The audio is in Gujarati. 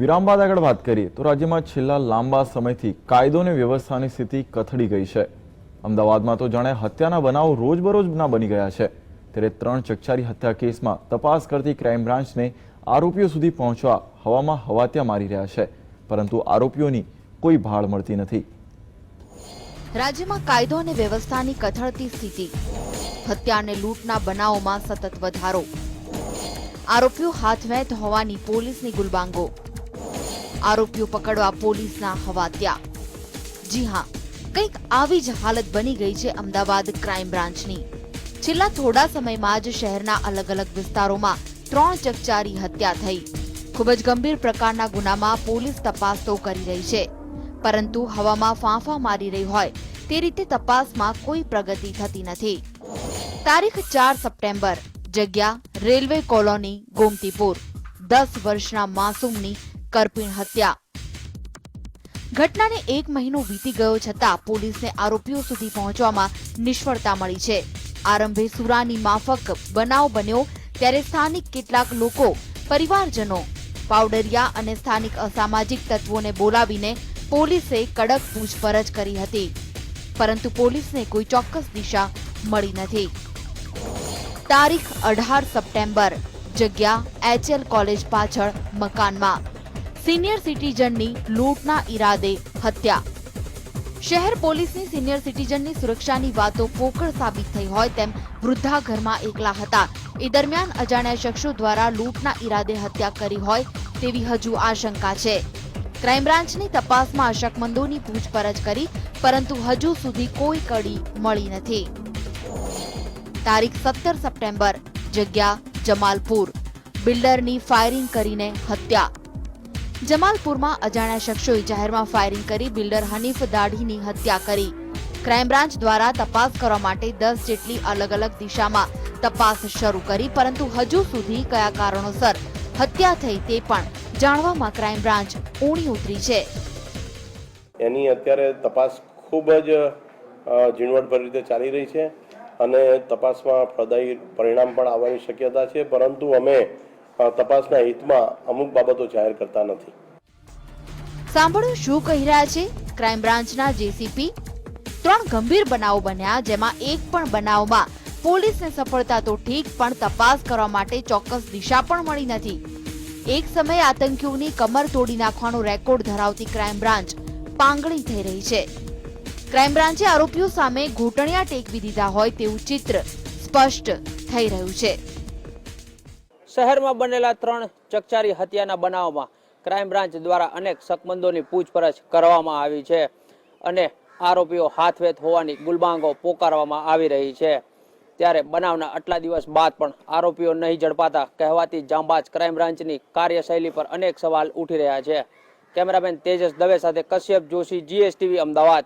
વિરામ બાદ આગળ વાત કરીએ તો રાજ્યમાં છેલ્લા લાંબા સમયથી કાયદો અને વ્યવસ્થાની સ્થિતિ કથળી ગઈ છે. અમદાવાદમાં તો જાણે હત્યાના બનાવો રોજબરોજના બની ગયા છે. ત્યારે ત્રણ ચકચારી હત્યા કેસમાં તપાસ કરતી ક્રાઇમ બ્રાન્ચને આરોપીઓ સુધી પહોંચવા હવામાં હવાત્યા મારી રહ્યા છે. પરંતુ આરોપીઓની કોઈ ભાળ મળતી નથી. રાજ્યમાં કાયદો અને વ્યવસ્થાની કથળતી સ્થિતિ, હત્યા અને લૂંટના બનાવોમાં સતત વધારો. આરોપીઓ હાથવેત હોવાની પોલીસની ગુલબાંગો. આરોપીઓ પકડવા પોલીસના હવાત્યા જી હા, કંઈક આવી જ હાલત બની ગઈ છે અમદાવાદ ક્રાઇમ બ્રાન્ચની. છેલ્લા થોડા સમયમાં જ શહેરના અલગ અલગ વિસ્તારોમાં ત્રણ ચકચારી હત્યા થઈ. ખૂબ જ ગંભીર પ્રકારના ગુનામાં પોલીસ તપાસ તો કરી રહી છે. પરંતુ હવામાં ફાંફા મારી રહી હોય તે રીતે તપાસમાં કોઈ પ્રગતિ થતી નથી. તારીખ ચાર સપ્ટેમ્બર, જગ્યા રેલવે કોલોની, ગોમતીપુર. દસ વર્ષના માસૂમની કરપીણ હત્યા. ઘટનાને એક મહિનો વીતી ગયો છતાં પોલીસને આરોપીઓ સુધી પહોંચવામાં નિષ્ફળતા મળી છે. આરંભે સુરાની માફક બનાવ બન્યો ત્યારે સ્થાનિક કેટલાક લોકો, પરિવારજનો, પાવડરિયા અને સ્થાનિક અસામાજિક તત્વોને બોલાવીને પોલીસે કડક પૂછપરછ કરી હતી. પરંતુ પોલીસને કોઈ ચોક્કસ દિશા મળી નથી. તારીખ અઢાર સપ્ટેમ્બર, જગ્યા એચએલ કોલેજ પાછળ મકાનમાં. સિનિયર સિટીઝનની લૂંટના ઈરાદે હત્યા. શહેર પોલીસની સિનિયર સિટીઝનની સુરક્ષાની વાતો પોકળ સાબિત થઈ હોય તેમ વૃદ્ધા ઘરમાં એકલા હતા. એ દરમિયાન અજાણ્યા શખ્સો દ્વારા લૂંટના ઈરાદે હત્યા કરી હોય તેવી હજુ આશંકા છે. ક્રાઇમ તપાસમાં અશકમંદોની પૂછપરછ કરી, પરંતુ હજુ સુધી કોઈ કડી મળી નથી. તારીખ સત્તર સપ્ટેમ્બર, જગ્યા જમાલપુર. બિલ્ડરની ફાયરિંગ કરીને હત્યા. જમાલપુરમાં અજાણ્યા શખ્સોએ જાહેરમાં ફાયરિંગ કરી બિલ્ડર હનીફ દાઢીની હત્યા કરી. ક્રાઇમ બ્રાન્ચ દ્વારા તપાસ કરવા માટે દસ જેટલી અલગ અલગ દિશામાં તપાસ શરૂ કરી, પરંતુ હજુ સુધી કયા કારણોસર હત્યા થઈ તે પણ જાણવામાં ક્રાઇમ બ્રાન્ચ ઊણી ઉતરી છે. એની અત્યારે તપાસ ખૂબ જ ઝીણવટભરી રીતે ચાલી રહી છે અને તપાસમાં ફળદાયી પરિણામ પણ આવવાની શક્યતા છે, પરંતુ અમે તપાસના હિતમાં અમુક બાબતો જાહેર કરતા નથી. સાંભળો શું કહી રહ્યા છે ક્રાઇમ બ્રાન્ચના જેસીપી. ત્રણ ગંભીર બનાવો બન્યા, જેમાં એક પણ બનાવમાં પોલીસને સફળતા તો ઠીક, પણ તપાસ કરવા માટે ચોક્કસ દિશા પણ મળી નથી. એક સમયે આતંકીઓની કમર તોડી નાખવાનો રેકોર્ડ ધરાવતી ક્રાઇમ બ્રાન્ચ પાંગળી થઈ રહી છે. ક્રાઇમ બ્રાન્ચે આરોપીઓ સામે ઘૂંટણિયા ટેકવી દીધા હોય તેવું ચિત્ર સ્પષ્ટ થઈ રહ્યું છે. શહેરમાં બનેલા ત્રણ ચકચારી હત્યાના બનાવમાં ક્રાઇમ બ્રાન્ચ દ્વારા અનેક શકમંદોની પૂછપરછ કરવામાં આવી છે અને આરોપીઓ હાથવેત હોવાની ગુલબાંગો પોકારવામાં આવી રહી છે. ત્યારે બનાવના આટલા દિવસ બાદ પણ આરોપીઓ નહીં ઝડપાતા કહેવાતી જાંબાજ ક્રાઇમ બ્રાન્ચની કાર્યશૈલી પર અનેક સવાલ ઉઠી રહ્યા છે. કેમેરામેન તેજસ દવે સાથે કશ્યપ જોશી જીએસટીવી અમદાવાદ.